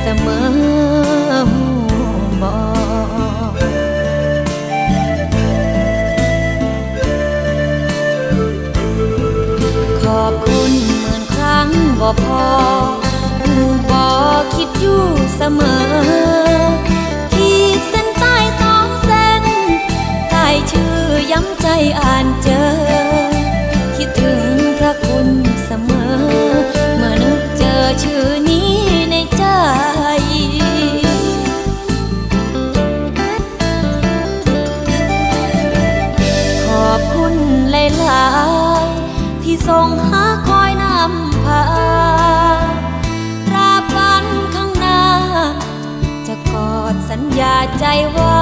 เสมอหูบอขอบคุณเหมือนครั้งบ่พอหูบอคิดอยู่เสมอ ขีดเส้นใต้สองเส้นใต้ชื่อย้ำใจอ่านเจอ อย่าใจว่า